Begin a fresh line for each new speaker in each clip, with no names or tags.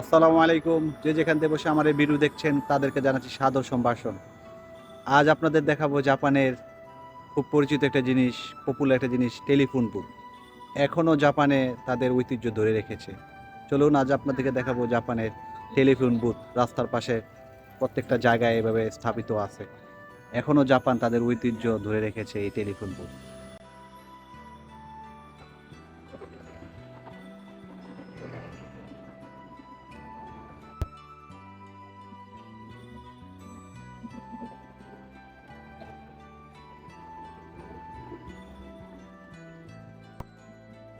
আসসালামু আলাইকুম। যে যেখান থেকে বসে আমার এই ভিডিও দেখছেন, তাদেরকে জানাচ্ছি সাদর সম্ভাষণ। আজ আপনাদের দেখাবো জাপানের খুব পরিচিত একটা জিনিস পপুলার একটা জিনিস, টেলিফোন বুথ এখনও জাপানে তাদের ঐতিহ্য ধরে রেখেছে। চলুন, আজ আপনাদেরকে দেখাবো জাপানের টেলিফোন বুথ রাস্তার পাশে প্রত্যেকটা জায়গায় এভাবে স্থাপিত আছে। এখনও জাপান তাদের ঐতিহ্য ধরে রেখেছে এই টেলিফোন বুথ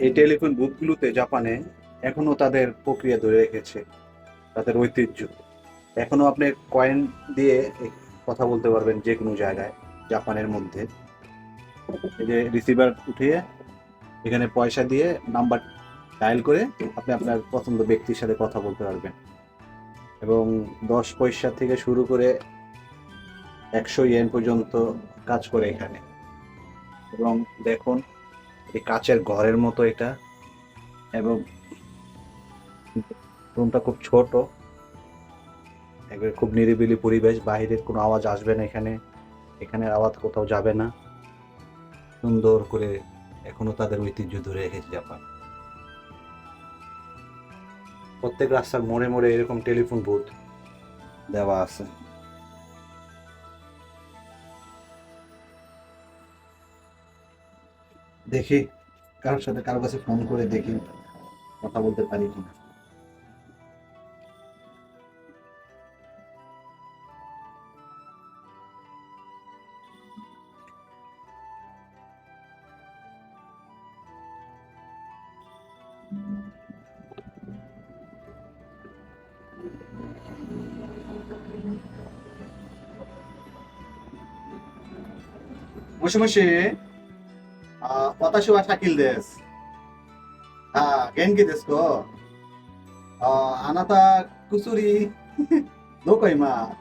এই টেলিফোন বুথগুলোতে জাপানে এখনও তাদের প্রক্রিয়া ধরে রেখেছে, তাদের ঐতিহ্য। এখনও আপনি কয়েন দিয়ে কথা বলতে পারবেন যে কোনো জায়গায়, জাপানের মধ্যে। যে রিসিভার উঠিয়ে, এখানে পয়সা দিয়ে নাম্বার ডায়াল করে আপনি আপনার পছন্দ ব্যক্তির সাথে কথা বলতে পারবেন। এবং দশ পয়সা থেকে শুরু করে একশো ইয়েন পর্যন্ত কাজ করে এখানে। এবং দেখুন এই কাচের ঘরের মতো এটা। এবং রুমটা খুব ছোট। একবারে খুব নিরিবিলি পরিবেশ বাইরের কোনো আওয়াজ আসবে না এখানে। এখানে আওয়াজ কোথাও যাবে না। সুন্দর করে এখনও তাদের ঐতিহ্য ধরে রেখেছে জাপান। প্রত্যেক রাস্তার মোড়ে মোড়ে এরকম টেলিফোন বুথ দেওয়া আছে। দেখি কারোর সাথে কারোর কাছে ফোন করে দেখি কথা বলতে পারি কিনা। বসে মাসে 私はシャキルです。あ元気ですかああなた、薬、どこ今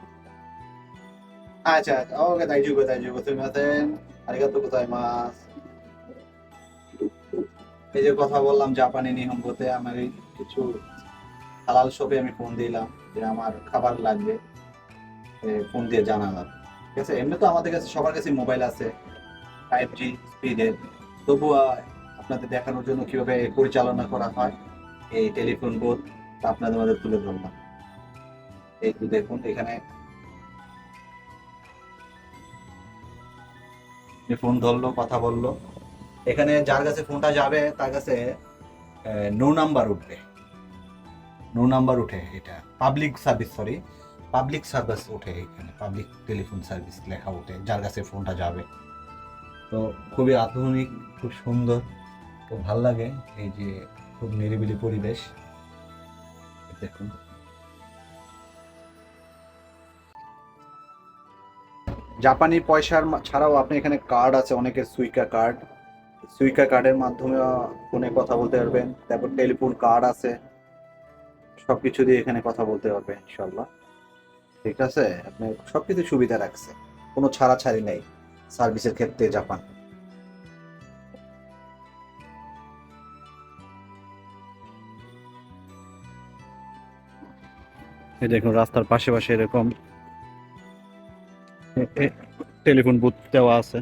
あ、じゃあ、オーケー、大丈夫、大丈夫。すみません。ありがとうございます。এই যে কথা বললাম জাপানি নিহঙ্গতে আমার এই কিছু হালাল শপে আমি ফোন দিলাম যে আমার খাবার লাগবে এ, ফোন দিয়ে জানালাম ঠিক আছে এমনি তো আমাদের কাছে সবার কাছে মোবাইল আছে ফাইভ জি স্পিডের তবুও আপনাদের দেখানোর জন্য কীভাবে পরিচালনা করা হয়, এই টেলিফোন বোধ আপনাদের মধ্যে তুলে ধরলাম। দেখুন এখানে। ফোন ধরলো, কথা বলল। এখানে যার কাছে ফোনটা যাবে, তার কাছে নো নাম্বার উঠবে। নো নাম্বার উঠে এটা। Public service sorry public service উঠে এখানে। পাবলিক টেলিফোন সার্ভিস লেখা উঠে, যার কাছে ফোনটা যাবে। তো খুবই আধুনিক, খুব সুন্দর, খুব ভালো লাগে এই যে খুব নিরিবিলি পরিবেশ। দেখুন। জাপানি পয়সার ছাড়াও আপনি এখানে কার্ড আছে, অনেকের সুইকা কার্ড। সুইকা কার্ডের মাধ্যমে ফোনে কথা বলতে পারবেন, তারপর টেলিফোন কার্ড আছে। সব কিছু দিয়ে এখানে কথা বলতে পারবেন ইনশাল্লাহ ঠিক আছে? আপনি সবকিছু সুবিধা রাখছে, কোনো ছাড়াছাড়ি নেই। সার্ভিসের ক্ষেত্রে জাপান। দেখুন রাস্তার পাশে পাশে এরকম টেলিফোন বুথ দেওয়া আছে।